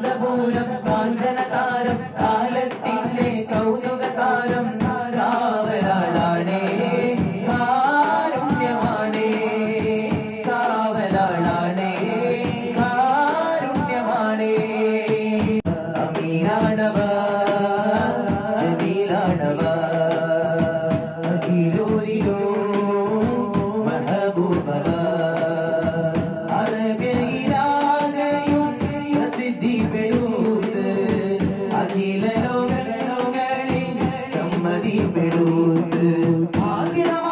കാന്തപൂരം കാഞ്ചന താരം കാലത്തിന്റെ കൗതുക സാരം കാവലാളാണേ കാരുണ്യമാണേ. കാവലാളാണേ കാരുണ്യമാണേ സമ്മതിപ്പെടുത്ത്. അഖില ലോകങ്ങളിൽ സമ്മതിപ്പെടുത്ത്. ഭാഗ്യമായി